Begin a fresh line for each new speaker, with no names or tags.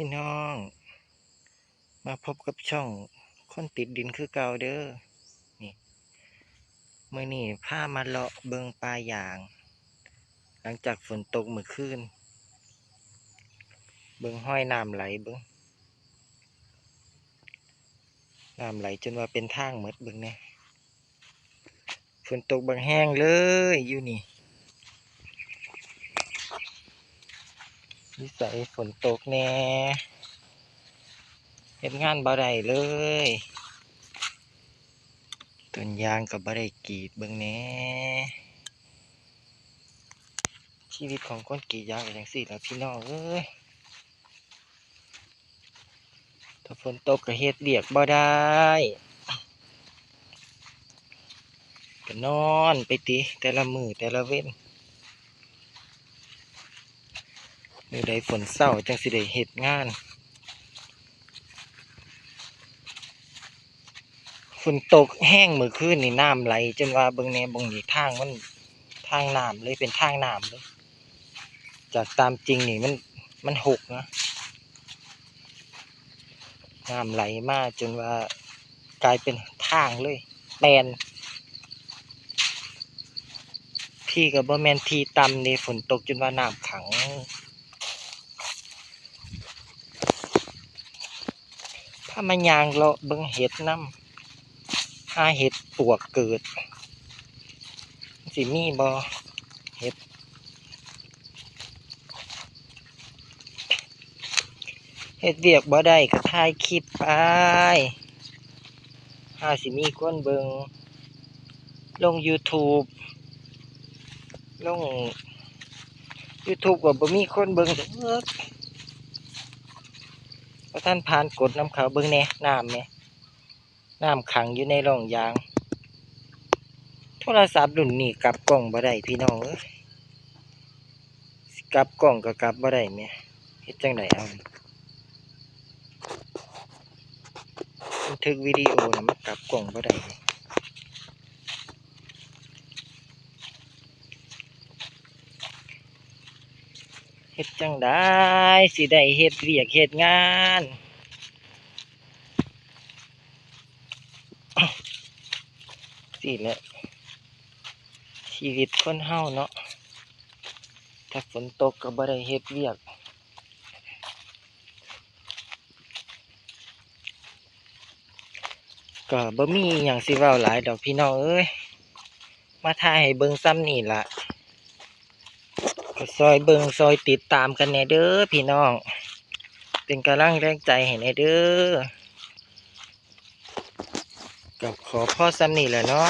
พี่น้อง มาพบกับช่องคนติดดินคือเก่าเด้อนี่มื่อนี้พามาเลาะเบิงปลายาง หลังจากฝนตกเมื่อคืนเบิงห้อยน้ำไหลเบิงน้ำไหลจนว่าเป็นทางหมดเบิงเนี่ยฝนตกบางแห้งเลยอยู่นี่ นิสัยฝนตกแน่เฮ็ดงานบ่ได้เลยต้นยางกับบ่ได้กรีดเบิ่งแน่ชีวิตของคนกรีดยางก็จังซี่ล่ะพี่น้องเอ้ยถ้าฝนตกก็เฮ็ดเวียกบ่ได้ก็นอนไปติแต่ละมือแต่ละเว้น มื้อใดฝนเศร้าจังสิได้เฮ็ดงานฝนตกแห้งเมื่อคืนนี่น้ำไหลจนว่าเบิงแนบงนี่ทางมันทางน้ำเลยเป็นทางน้ำเลยจากตามจริงนี่มันมันหกนะน้ำไหลมากจนว่ากลายเป็นทางเลยแปลนที่กับบ่แมนทีต่ำนี่ฝนตกจนว่าน้ำขัง ถ้ามายางเลาะเบิ่งเห็ดน้ำหาเห็ดปวกเกิด สิมีบ่เห็ด เห็ดเวียกบ่ได้ก็ถ่ายคลิปไปหาสิมีคนเบิงลง YouTube ลง YouTube ก็บ่มีคนเบิงเด้อ ราะท่านผ่านกดน้ำเขาเบิงแหน่น้ำแหน่น้ำขังอยู่ในร่องยาง โทรศัพท์รุ่นนี้กลับกล้องบ่ได้พี่น้องเอ้ยสิกลับกล้องก็กลับบ่ได้แหม่เฮ็ดจังไดเอาบันทึกวิดีโอนะมันกลับกล้องบ่ได้ เฮ็ดจังได้สิได้เฮ็ดเวียกเฮ็ดงานสิแหละชีวิตคนเฮาเนาะถ้าฝนตกก็บ่ได้เฮ็ดเวียกก็บ่มีหยังสิเว้าหลายดอกพี่น้องเอ้ยมาถ่ายให้เบิ่งซ้ำนี่ล่ะ ก็ซอยเบิงซอยติดตามกันแน่เด้อพี่น้อง เป็นกำลังแรงใจให้แน่เด้อกับขอพ่อซ้ำนี่แหละเนาะ